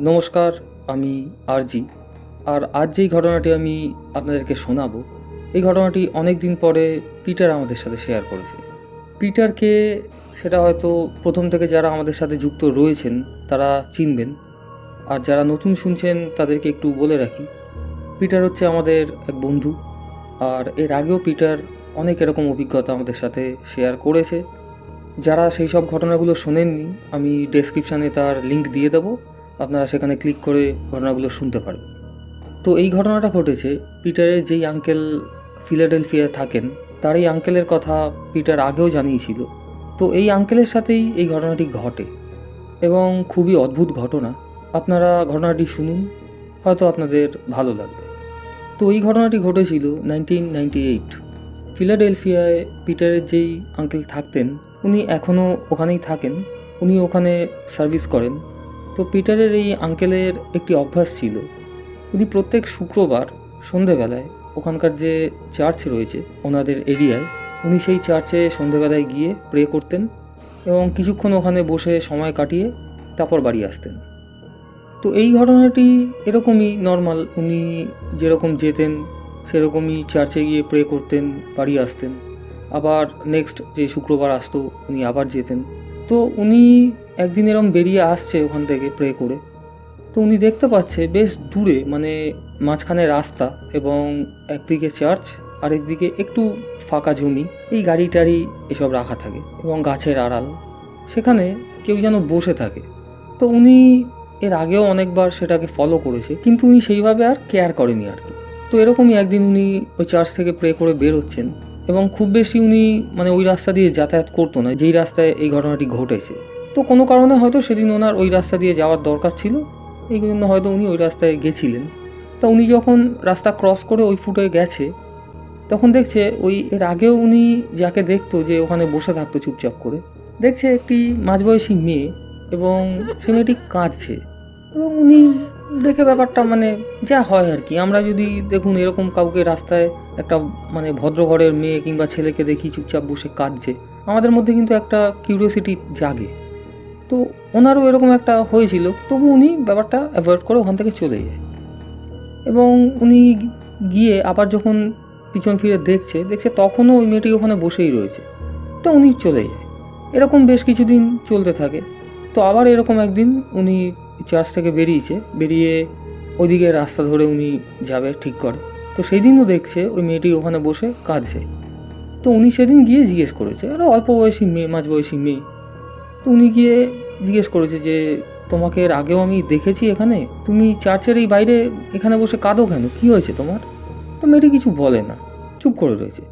নমস্কার, আমি আরজি। আর আজ যেই ঘটনাটি আমি আপনাদেরকে শোনাবো, এই ঘটনাটি অনেক দিন পরে পিটার আমাদের সাথে শেয়ার করেছে। পিটারকে সেটা হয়তো প্রথম থেকে যারা আমাদের সাথে যুক্ত রয়েছেন, তারা চিনবেন। আর যারা নতুন শুনছেন, তাদেরকে একটু বলে রাখি, পিটার হচ্ছে আমাদের এক বন্ধু। আর এর আগেও পিটার অনেক এরকম অভিজ্ঞতা আমাদের সাথে শেয়ার করেছে। যারা সেই সব ঘটনাগুলো শোনেননি, আমি ডেসক্রিপশানে তার লিংক দিয়ে দেবো। আপনারা সেখানে ক্লিক করে ঘটনাগুলো শুনতে পারেন। তো এই ঘটনাটা ঘটেছে পিটারের যেই আঙ্কেল ফিলাডেলফিয়ায় থাকেন তার এই আঙ্কেলের কথা পিটার আগেও জানিয়েছিল। তো এই আঙ্কেলের সাথেই এই ঘটনাটি ঘটে এবং খুবই অদ্ভুত ঘটনা। আপনারা ঘটনাটি শুনুন, হয়তো আপনাদের ভালো লাগবে। তো এই ঘটনাটি ঘটেছিল নাইনটিন নাইনটি এইট। ফিলাডেলফিয়ায় পিটারের যেই আঙ্কেল থাকতেন, উনি এখনও ওখানেই থাকেন, উনি ওখানে সার্ভিস করেন। তো পিটারের এই আঙ্কেলের একটি অভ্যাস ছিল। উনি প্রত্যেক শুক্রবার সন্ধেবেলায় ওখানকার যে চার্চ রয়েছে ওনাদের এরিয়ায়, উনি সেই চার্চে সন্ধেবেলায় গিয়ে প্রে করতেন এবং কিছুক্ষণ ওখানে বসে সময় কাটিয়ে তারপর বাড়ি আসতেন। তো এই ঘটনাটি এরকমই নর্মাল উনি যেরকম যেতেন, সেরকমই চার্চে গিয়ে প্রে করতেন, বাড়ি আসতেন। আবার নেক্সট যে শুক্রবার আসতো, উনি আবার যেতেন। তো উনি একদিন এরম বেরিয়ে আসছে ওখান থেকে প্রে করে। তো উনি দেখতে পাচ্ছে বেশ দূরে মানে মাঝখানে রাস্তা এবং একদিকে চার্চ আরেকদিকে একটু ফাঁকা জমি, এই গাড়ি টাড়ি এসব রাখা থাকে এবং গাছের আড়াল। সেখানে কেউ যেন বসে থাকে। তো উনি এর আগেও অনেকবার সেটাকে ফলো করেছে, কিন্তু উনি সেইভাবে আর কেয়ার করেনি আর কি। তো এরকমই একদিন উনি ওই চার্চ থেকে প্রে করে বেরোচ্ছেন এবং খুব বেশি উনি মানে ওই রাস্তা দিয়ে যাতায়াত করতো না, যেই রাস্তায় এই ঘটনাটি ঘটেছে। তো কোনো কারণে হয়তো সেদিন ওনার ওই রাস্তা দিয়ে যাওয়ার দরকার ছিল। এই জন্য হয়তো উনি ওই রাস্তায় গেছিলেন। তা উনি যখন রাস্তা ক্রস করে ওই ফুটে গেছে, তখন দেখছে ওই এর আগেও উনি যাকে দেখতো যে ওখানে বসে থাকতো চুপচাপ করে, দেখছে একটি মাঝবয়সী মেয়ে এবং সে মেয়েটি কাঁদছে। এবং উনি দেখে ব্যাপারটা মানে যা হয় আর কি। আমরা যদি দেখুন এরকম কাউকে রাস্তায় একটা মানে ভদ্র ঘরের মেয়ে কিংবা ছেলেকে দেখি চুপচাপ বসে কাঁদছে, আমাদের মধ্যে কিন্তু একটা কিউরিওসিটি জাগে। তো ওনারও এরকম একটা হয়েছিল। তবু উনি ব্যাপারটা অ্যাভয়েড করে ওখান থেকে চলে যায়। এবং উনি গিয়ে আবার যখন পিছন ফিরে দেখছে দেখছে তখনও ওই মেয়েটি ওখানে বসেই রয়েছে। তো উনি চলে যায়। এরকম বেশ কিছুদিন চলতে থাকে। তো আবার এরকম একদিন উনি চার্চ থেকে বেরিয়েছে। বেরিয়ে ওইদিকে রাস্তা ধরে উনি যাবে ঠিক করে। তো সেই দিনও দেখছে ওই মেয়েটি ওখানে বসে কাঁদছে। তো উনি সেদিন গিয়ে জিজ্ঞেস করেছে, আরে অল্প বয়সী মেয়ে মাঝ বয়সী মেয়ে। তো উনি গিয়ে জিজ্ঞেস করেছে যে, তোমাকে এর আগেও আমি দেখেছি এখানে? তুমি চার্চের এই বাইরে এখানে বসে কাঁদো কেন? কী হয়েছে তোমার? তো মেয়েটি কিছু বলে না, চুপ করে রয়েছে।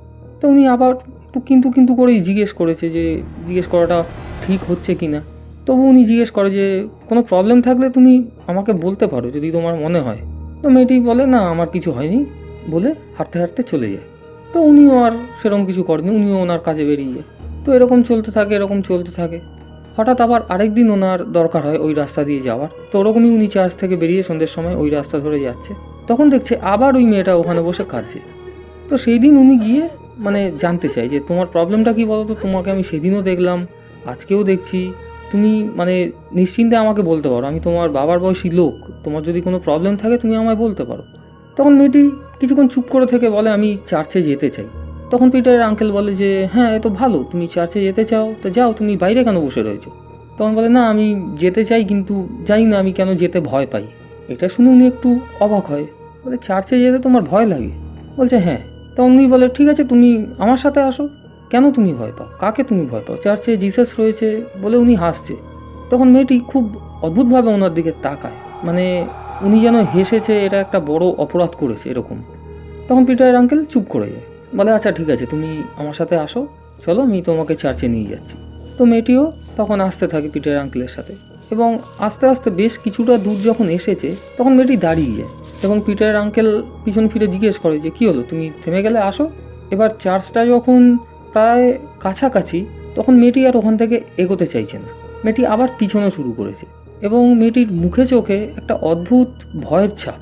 তো উনি আবার একটু কিন্তু কিন্তু করেই জিজ্ঞেস করেছে যে, জিজ্ঞেস করাটা ঠিক হচ্ছে কি না? তবু উনি জিজ্ঞেস করে যে, কোনো প্রবলেম থাকলে তুমি আমাকে বলতে পারো, যদি তোমার মনে হয়। তো মেয়েটি বলে, না, আমার কিছু হয়নি। বলে হাঁটতে হাঁটতে চলে যায়। তো উনিও আর সেরকম কিছু করেনি, উনিও ওনার কাজে বেরিয়ে যায়। তো এরকম চলতে থাকে, এরকম চলতে থাকে। হঠাৎ আবার আরেকদিন ওনার দরকার হয় ওই রাস্তা দিয়ে যাওয়ার। তো ওরকমই উনি চার্জ থেকে বেরিয়ে সন্ধ্যের সময় ওই রাস্তা ধরে যাচ্ছে। তখন দেখছে আবার ওই মেয়েটা ওখানে বসে কাঁদছে। তো সেই দিন উনি গিয়ে মানে জানতে চাই যে তোমার প্রবলেমটা কী বলো তো তোমাকে আমি সেদিনও দেখলাম, আজকেও দেখছি। তুমি মানে নিশ্চিন্তে আমাকে বলতে পারো, আমি তোমার বাবার বয়সী লোক। তোমার যদি কোনো প্রবলেম থাকে তুমি আমায় বলতে পারো। তখন মেয়েটি কিছুক্ষণ চুপ করে থেকে বলে, আমি চার্চে যেতে চাই। তখন পিটারের আঙ্কেল বলে যে হ্যাঁ এ তো ভালো, তুমি চার্চে যেতে চাও, তো যাও, তুমি বাইরে কেন বসে রয়েছো? তখন বলে, না, আমি যেতে চাই, কিন্তু জানি না আমি কেন যেতে ভয় পাই। এটা শুনে উনি একটু অবাক হয়। বলে চার্চে যেতে তোমার ভয় লাগে? বলছে হ্যাঁ। তখন উনি বলে, ঠিক আছে, তুমি আমার সাথে আসো। কেন তুমি ভয় পাও? কাকে তুমি ভয় পাও? চার্চে জিসাস রয়েছে বলে উনি হাসছে। তখন মেয়েটি খুব অদ্ভুতভাবে ওনার দিকে তাকায়। মানে উনি যেন হেসেছে, এটা একটা বড় অপরাধ করেছে, এরকম। তখন পিটারের আঙ্কেল চুপ করে যায়। বলে আচ্ছা ঠিক আছে, তুমি আমার সাথে আসো। চলো, আমি তোমাকে চার্চে নিয়ে যাচ্ছি। তো মেয়েটিও তখন আসতে থাকে পিটারের আঙ্কেলের সাথে। এবং আস্তে আস্তে বেশ কিছুটা দূর যখন এসেছে, তখন মেয়েটি দাঁড়িয়ে যায় এবং পিটারের আঙ্কেল পিছন ফিরে জিজ্ঞেস করে যে, কী হলো? তুমি থেমে গেলে? আসো। এবার চার্চটা যখন প্রায় কাছাকাছি, তখন মেয়েটি আর ওখান থেকে এগোতে চাইছে না। মেয়েটি আবার পিছনো শুরু করেছে এবং মেয়েটির মুখে চোখে একটা অদ্ভুত ভয়ের ছাপ।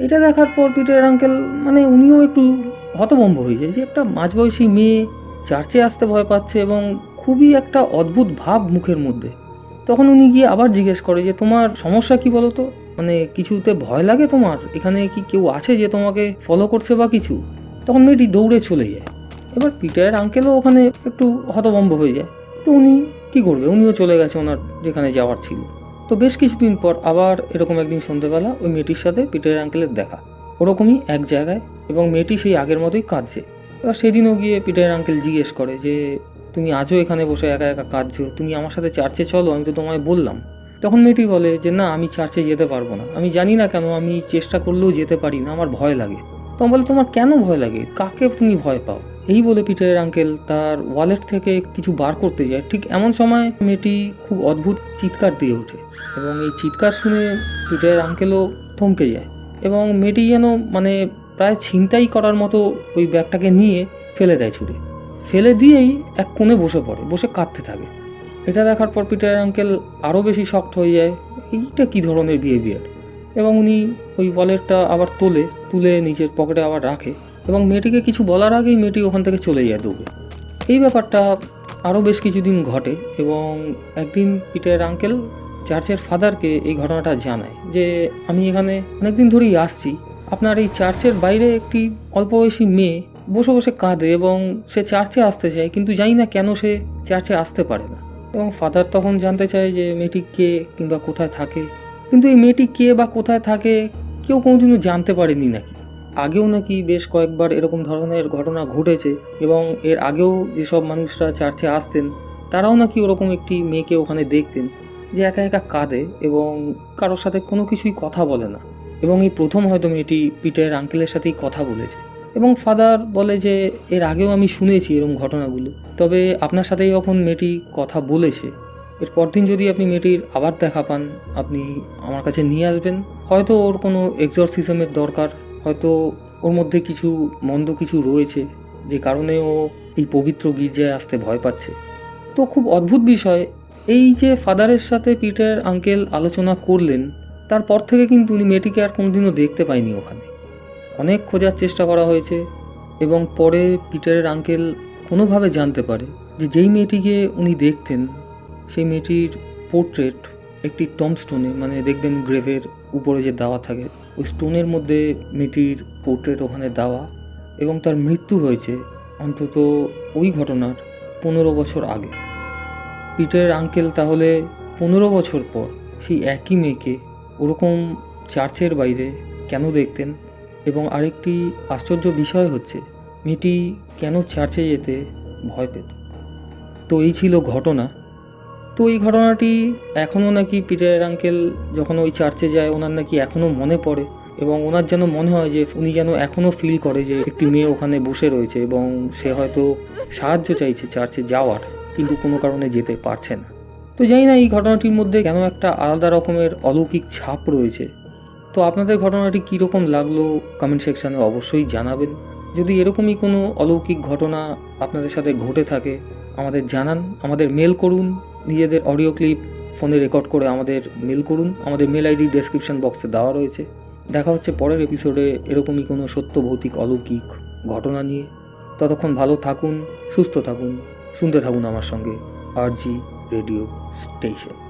এটা দেখার পর পিটার আঙ্কেল মানে উনিও একটু হতভম্ব হয়ে যায় যে একটা মাঝবয়সী মেয়ে চার্চে আসতে ভয় পাচ্ছে এবং খুবই একটা অদ্ভুত ভাব মুখের মধ্যে। তখন উনি গিয়ে আবার জিজ্ঞেস করে যে, তোমার সমস্যা কি বলো তো মানে কিছুতে ভয় লাগে তোমার? এখানে কি কেউ আছে যে তোমাকে ফলো করছে বা কিছু? তখন মেয়েটি দৌড়ে চলে যায়। এবার পিটারের আঙ্কেলও ওখানে একটু হতভম্ব হয়ে যায়। তো উনি কী করবে? উনিও চলে গেছে ওনার যেখানে যাওয়ার ছিল। তো বেশ কিছুদিন পর আবার এরকম একদিন সন্ধ্যেবেলা ওই মেয়েটির সাথে পিটারের আঙ্কেলের দেখা। ওরকমই এক জায়গায় এবং মেয়েটি সেই আগের মতোই কাঁদছে। এবার সেদিনও গিয়ে পিটারের আঙ্কেল জিজ্ঞেস করে যে, তুমি আজও এখানে বসে একা একা কাঁদছো? তুমি আমার সাথে চার্চে চলো, আমি তো তোমায় বললাম। তখন মেয়েটি বলে যে, না, আমি চার্চে যেতে পারব না। আমি জানি না কেন, আমি চেষ্টা করলেও যেতে পারি না, আমার ভয় লাগে। তখন বলে, তোমার কেন ভয় লাগে? কাকে তুমি ভয় পাও? এই বলে পিটারের আঙ্কেল তার ওয়ালেট থেকে কিছু বার করতে যায়। ঠিক এমন সময় মেয়েটি খুব অদ্ভুত চিৎকার দিয়ে ওঠে এবং এই চিৎকার শুনে পিটারের আঙ্কেলও থমকে যায়। এবং মেয়েটি যেন মানে প্রায় ছিনতাই করার মতো ওই ব্যাগটাকে নিয়ে ফেলে দেয় ছুঁড়ে ফেলে দিয়েই এক কোণে বসে পড়ে, বসে কাঁদতে থাকে। এটা দেখার পর পিটার আঙ্কেল আরও বেশি শক্ট হয়ে যায়, এইটা কী ধরনের বিহেভিয়ার এবং উনি ওই ওয়ালেটটা আবার তোলে, তুলে নিজের পকেটে আবার রাখে এবং মেয়েটিকে কিছু বলার আগেই মেয়েটি ওখান থেকে চলে যায় দৌড়ে। এই ব্যাপারটা আরও বেশ কিছুদিন ঘটে এবং একদিন পিটারের আঙ্কেল চার্চের ফাদারকে এই ঘটনাটা জানায় যে আমি এখানে অনেকদিন ধরেই আসছি। আপনার এই চার্চের বাইরে একটি অল্প বয়সী মেয়ে বসে বসে কাঁদে এবং সে চার্চে আসতে চায়, কিন্তু জানি না কেন সে চার্চে আসতে পারে না। এবং ফাদার তখন জানতে চায় যে মেয়েটি কে কিংবা কোথায় থাকে। কিন্তু এই মেয়েটি কে বা কোথায় থাকে কেউ কোনোদিনও জানতে পারেনি নাকি। আগেও নাকি বেশ কয়েকবার এরকম ধরনের ঘটনা ঘটেছে এবং এর আগেও যেসব মানুষরা চার্চে আসতেন, তারাও নাকি ওরকম একটি মেয়েকে ওখানে দেখতেন। যে একা একা কাঁদে এবং কারোর সাথে কোনো কিছুই কথা বলে না। এবং এই প্রথম হয়তো মেয়েটি পিটারের আঙ্কেলের সাথেই কথা বলেছে। এবং ফাদার বলে যে, এর আগেও আমি শুনেছি এরকম ঘটনাগুলো। তবে আপনার সাথেই যখন মেয়েটি কথা বলেছে এর পরদিন যদি আপনি মেয়েটির আবার দেখা পান, আপনি আমার কাছে নিয়ে আসবেন। হয়তো ওর কোনো এক্সরসিজমের দরকার, হয়তো ওর মধ্যে কিছু মন্দ কিছু রয়েছে, যে কারণে ও এই পবিত্র গির্জায় আসতে ভয় পাচ্ছে। তো খুব অদ্ভুত বিষয় এই যে ফাদারের সাথে পিটার আঙ্কেল আলোচনা করলেন, তারপর থেকে কিন্তু উনি মেয়েটিকে আর কোনোদিনও দেখতে পাইনি ওখানে। অনেক খোঁজার চেষ্টা করা হয়েছে এবং পরে পিটারের আঙ্কেল কোনোভাবে জানতে পারে যে যেই মেয়েটিকে উনি দেখতেন, সেই মেয়েটির পোর্ট্রেট একটি টম স্টোনে মানে দেখবেন গ্রেভের উপরে যে দেওয়া থাকে, ওই স্টোনের মধ্যে মেয়েটির পোর্ট্রেট ওখানে দেওয়া এবং তার মৃত্যু হয়েছে অন্তত ওই ঘটনার পনেরো বছর আগে। পিটারের আঙ্কেল তাহলে পনেরো বছর পর সেই একই মেয়েকে ওরকম চার্চের বাইরে কেন দেখতেন? এবং আরেকটি আশ্চর্য বিষয় হচ্ছে, মেয়েটি কেন চার্চে যেতে ভয় পেত? তো এই ছিল ঘটনা। তো এই ঘটনাটি এখনও নাকি পিটারের আঙ্কেল যখন ওই চার্চে যায়, ওনার নাকি এখনও মনে পড়ে এবং ওনার যেন মনে হয় যে উনি যেন এখনও ফিল করে যে একটি মেয়ে ওখানে বসে রয়েছে এবং সে হয়তো সাহায্য চাইছে চার্চে যাওয়ার। কিন্তু কোনো কারণে যেতে পারছে না। তো জানি না এই ঘটনাটির মধ্যে কেন একটা আলাদা রকমের অলৌকিক ছাপ রয়েছে। তো আপনাদের ঘটনাটি কীরকম লাগল কমেন্ট সেকশানে অবশ্যই জানাবেন। যদি এরকমই কোনো অলৌকিক ঘটনা আপনাদের সাথে ঘটে থাকে, আমাদের জানান, আমাদের মেল করুন, নিজেদের অডিও ক্লিপ ফোনে রেকর্ড করে আমাদের মেল করুন। আমাদের মেল আইডি ডেসক্রিপশন বক্সে দেওয়া রয়েছে। দেখা হচ্ছে পরের এপিসোডে এরকমই কোনো সত্য ভৌতিক অলৌকিক ঘটনা নিয়ে। ততক্ষণ ভালো থাকুন, সুস্থ থাকুন। শুনতে থাকুন আমার সঙ্গে আরজি রেডিও স্টেশন।